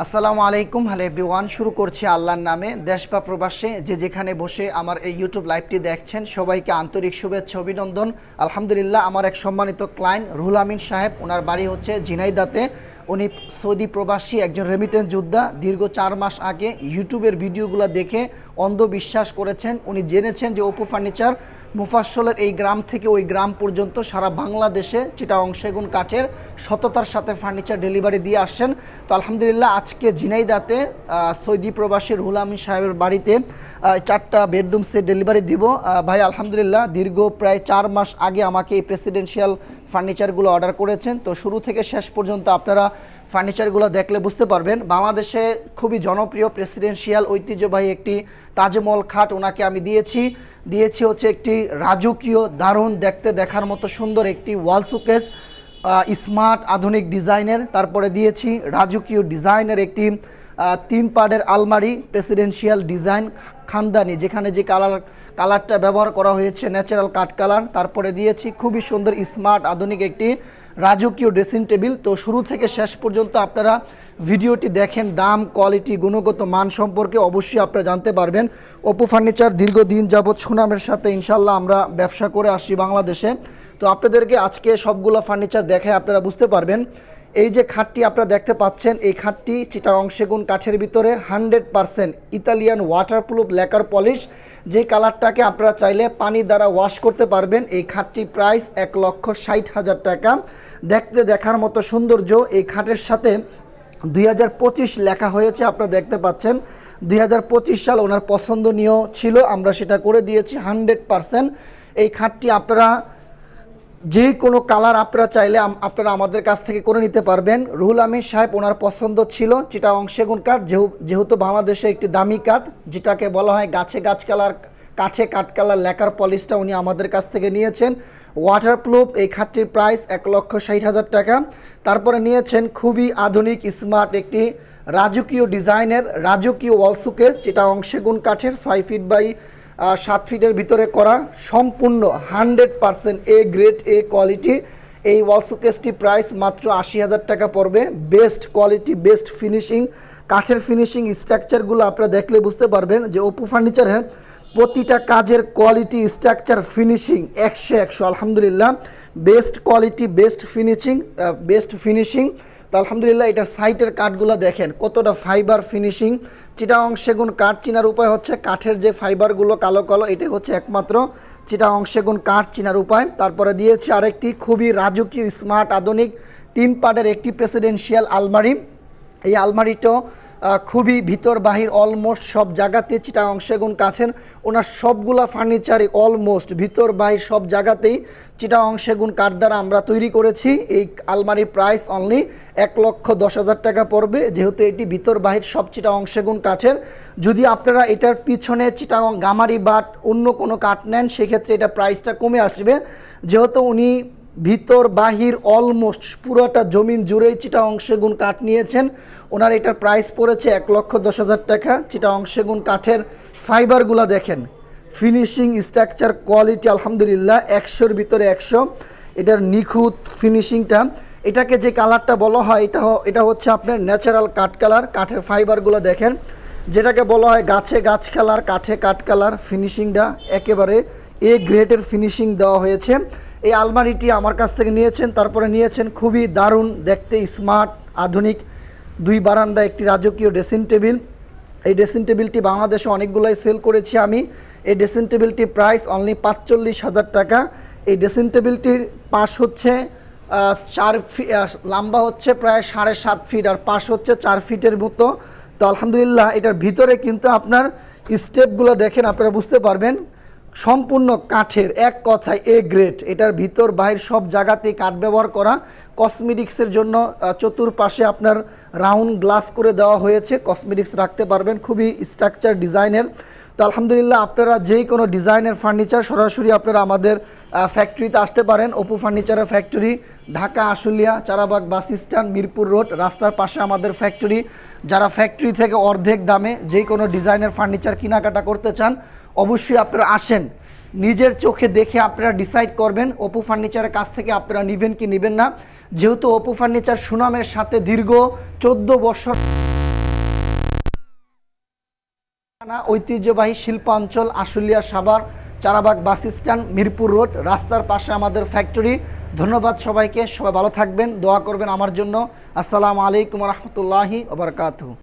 আসসালামু আলাইকুম। Hello everyone, শুরু করছি আল্লাহর নামে। দেশ বা প্রবাসে যে যেখানে বসে আমার এই ইউটিউব লাইভটি দেখছেন, সবাইকে আন্তরিক শুভেচ্ছা, অভিনন্দন। আলহামদুলিল্লাহ, আমার এক সম্মানিত ক্লায়েন্ট রুহুল আমিন সাহেব, ওনার বাড়ি হচ্ছে ঝিনাইদাতে। উনি সৌদি প্রবাসী, একজন রেমিটেন্স যোদ্ধা। দীর্ঘ চার মাস আগে ইউটিউবের ভিডিওগুলো দেখে অন্ধবিশ্বাস করেছেন। উনি জেনেছেন যে অপু ফার্নিচার মুফাসলের এই গ্রাম থেকে ওই গ্রাম পর্যন্ত সারা বাংলাদেশে চিটাং সেগুন কাঠের সততার সাথে ফার্নিচার ডেলিভারি দিয়ে আসছেন। তো আলহামদুলিল্লাহ আজকে ঝিনাইদাতে সৌদি প্রবাসী রুহুল সাহেবের বাড়িতে চারটা বেডরুম সেট ডেলিভারি দিব। ভাই, আলহামদুলিল্লাহ দীর্ঘ প্রায় চার মাস আগে আমাকে এই প্রেসিডেন্সিয়াল ফার্নিচারগুলো অর্ডার করেছেন। তো শুরু থেকে শেষ পর্যন্ত আপনারা ফার্নিচারগুলো দেখলে বুঝতে পারবেন। বাংলাদেশে খুবই জনপ্রিয় প্রেসিডেন্সিয়াল ঐতিহ্যবাহী একটি তাজমহল খাট ওনাকে আমি দিয়েছি। দিয়েছি হচ্ছে একটি রাজকীয় দারুণ দেখতে দেখার মতো সুন্দর একটি ওয়াল সুকেস স্মার্ট আধুনিক ডিজাইনের। তারপরে দিয়েছি রাজকীয় ডিজাইনের একটি তিন পার্টের আলমারি প্রেসিডেন্সিয়াল ডিজাইন খানদানি, যেখানে যে কালার, কালারটা ব্যবহার করা হয়েছে ন্যাচারাল কাঠ কালার তারপরে দিয়েছি খুবই সুন্দর স্মার্ট আধুনিক একটি রাজকীয় ড্রেসিং টেবিল। তো শুরু থেকে শেষ পর্যন্ত আপনারা ভিডিওটি দেখেন। দাম, কোয়ালিটি, গুণগত মান সম্পর্কে অবশ্যই আপনারা জানতে পারবেন। ওপো ফার্নিচার দীর্ঘদিন যাবৎ সুনামের সাথে ইনশাল্লাহ আমরা ব্যবসা করে আসি বাংলাদেশে। তো আপনাদেরকে আজকে সবগুলো ফার্নিচার দেখে আপনারা বুঝতে পারবেন। এই যে খাটটি আপনারা দেখতে পাচ্ছেন, এই খাটটি চিটাগং সেগুন কাঠের ভিতরে hundred percent Italian waterproof lacquer polish যে কালারটাকে আপনারা চাইলে পানি দ্বারা ওয়াশ করতে পারবেন। এই খাটটি প্রাইস এক লক্ষ ষাট হাজার টাকা। দেখতে দেখার মতো সৌন্দর্য এই খাটের সাথে দুই হাজার পঁচিশ লেখা হয়েছে, আপনারা দেখতে পাচ্ছেন। দুই হাজার পঁচিশ সাল ওনার পছন্দনীয় ছিল, আমরা সেটা করে দিয়েছি হান্ড্রেড পারসেন্ট। এই খাটটি আপনারা যে কোনো কালার আপনারা চাইলে আপনারা আমাদের কাছ থেকে করে নিতে পারবেন। রুহুল আমিন সাহেব ওনার পছন্দ ছিল যেটা অংশেগুন কাঠ, যেহু- যেহেতু বাংলাদেশে একটি দামি কাঠ, যেটাকে বলা হয় গাছে গাছ কালার, কাছে কাঠ কালার লেখার পলিশটা উনি আমাদের কাছ থেকে নিয়েছেন। ওয়াটারপ্রুফ এই খাটটির প্রাইস এক লক্ষ ষাট হাজার টাকা। তারপরে নিয়েছেন খুবই আধুনিক স্মার্ট একটি রাজকীয় ডিজাইনের রাজকীয় ওয়াল সুকেস যেটা অংশেগুন কাঠের ছয় ফিট বাই সাত ফিটের ভিতরে করা, সম্পূর্ণ hundred percent A grade A quality এই ওয়াল সুকেসটি প্রাইস মাত্র আশি হাজার টাকা পড়বে। বেস্ট কোয়ালিটি বেস্ট ফিনিশিং কাঠের ফিনিশিং স্ট্রাকচারগুলো আপনারা দেখলে বুঝতে পারবেন যে ওপো ফার্নিচারের প্রতিটা কাজের কোয়ালিটি স্ট্রাকচার ফিনিশিং একশো একশো, আলহামদুলিল্লাহ। Best quality best finishing best finishing তো আলহামদুলিল্লাহ এটার সাইটের কাঠগুলো দেখেন, কতটা ফাইবার ফিনিশিং চিটাং সেগুন কাঠ চিনার উপায় হচ্ছে কাঠের যে ফাইবারগুলো কালো কালো এটা হচ্ছে একমাত্র চিটাং সেগুন কাঠ চিনার উপায়। তারপরে দিয়েছে আরেকটি খুবই রাজকীয় স্মার্ট আধুনিক, তিন পার্টের একটি প্রেসিডেন্সিয়াল আলমারি। এই আলমারিটাও খুবই ভিতর বাহির অলমোস্ট সব জায়গাতে চিটাং সেগুন কাঠের ওনার সবগুলা ফার্নিচারই অলমোস্ট ভিতর বাহির সব জায়গাতেই চিটাং সেগুন কাঠ দ্বারা আমরা তৈরি করেছি। এই আলমারির প্রাইস অনলি এক লক্ষ দশ হাজার টাকা পড়বে। যেহেতু এটি ভিতর বাহির সব চিটাং সেগুন কাঠের। যদি আপনারা এটার পিছনে চিটাং গামারি বাট অন্য কোনো কাঠ নেন, সেক্ষেত্রে এটা প্রাইসটা কমে আসবে। যেহেতু উনি ভিতর, বাহির অলমোস্ট পুরোটা জমিন জুড়েই চিটা অংশেগুন কাঠ নিয়েছেন। ওনার এটার প্রাইস পড়েছে এক লক্ষ দশ হাজার টাকা। চিটা অংশেগুন কাঠের ফাইবারগুলো দেখেন। ফিনিশিং স্ট্রাকচার কোয়ালিটি আলহামদুলিল্লাহ একশোর ভিতরে একশো। এটার নিখুঁত ফিনিশিংটা এটাকে যে কালারটা বলা হয়, এটা এটা হচ্ছে আপনার ন্যাচারাল কাঠ কালার, কাঠের ফাইবারগুলো দেখেন। যেটাকে বলা হয় গাছে গাছ কালার, কাঠে কাঠ কালার। ফিনিশিংটা একেবারে এ গ্রেডের ফিনিশিং দেওয়া হয়েছে। এই আলমারিটি আমার কাছ থেকে নিয়েছেন, তারপরে নিয়েছেন খুবই দারুণ, দেখতে স্মার্ট, আধুনিক। দুই বারান্দা একটি রাজকীয় ড্রেসিং টেবিল। এই ড্রেসিং টেবিলটি বাংলাদেশে অনেকগুলোই সেল করেছি আমি। এই ড্রেসিং টেবিলটির প্রাইস অনলি পাঁচচল্লিশ হাজার টাকা। এই ড্রেসিং টেবিলটির পাশ হচ্ছে চার ফি লম্বা হচ্ছে প্রায় সাড়ে সাত ফিট আর পাশ হচ্ছে চার ফিটের মতো। তো আলহামদুলিল্লাহ এটার ভিতরে কিন্তু আপনার স্টেপগুলো দেখেন, আপনারা বুঝতে পারবেন। সম্পূর্ণ কাঠের, এক কথায় এ গ্রেড এটার ভিতর, বাহির সব জায়গাতেই কাঠ ব্যবহার করা। কসমেটিক্সের জন্য চতুর্পাশে আপনার রাউন্ড গ্লাস করে দেওয়া হয়েছে। কসমেটিক্স রাখতে পারবেন, খুবই স্ট্রাকচার ডিজাইনের তো আলহামদুলিল্লাহ, আপনারা যেই কোনো ডিজাইনের ফার্নিচার সরাসরি আপনারা আমাদের ফ্যাক্টরিতে আসতে পারেন। অপু ফার্নিচারের factory Dhaka, Ashulia, Charabag bus stand, Mirpur road, রাস্তার পাশে আমাদের ফ্যাক্টরি যারা ফ্যাক্টরি থেকে অর্ধেক দামে যে কোনো ডিজাইনের ফার্নিচার কেনাকাটা করতে চান, অবশ্যই আপনারা আসেন। নিজের চোখে দেখে আপনারা ডিসাইড করবেন, অপু ফার্নিচারের কাছ থেকে আপনারা নেবেন কি নেবেন না। যেহেতু অপু ফার্নিচার সুনামের সাথে দীর্ঘ চোদ্দ বছর ঐতিহ্যবাহী শিল্পাঞ্চল Ashulia Savar Charabag bus stand, Mirpur road, রাস্তার পাশে আমাদের ফ্যাক্টরি ধন্যবাদ সবাইকে, সবাই ভালো থাকবেন, দোয়া করবেন আমার জন্য। আসসালামু আলাইকুম রহমতুল্লাহি ওবরকাতু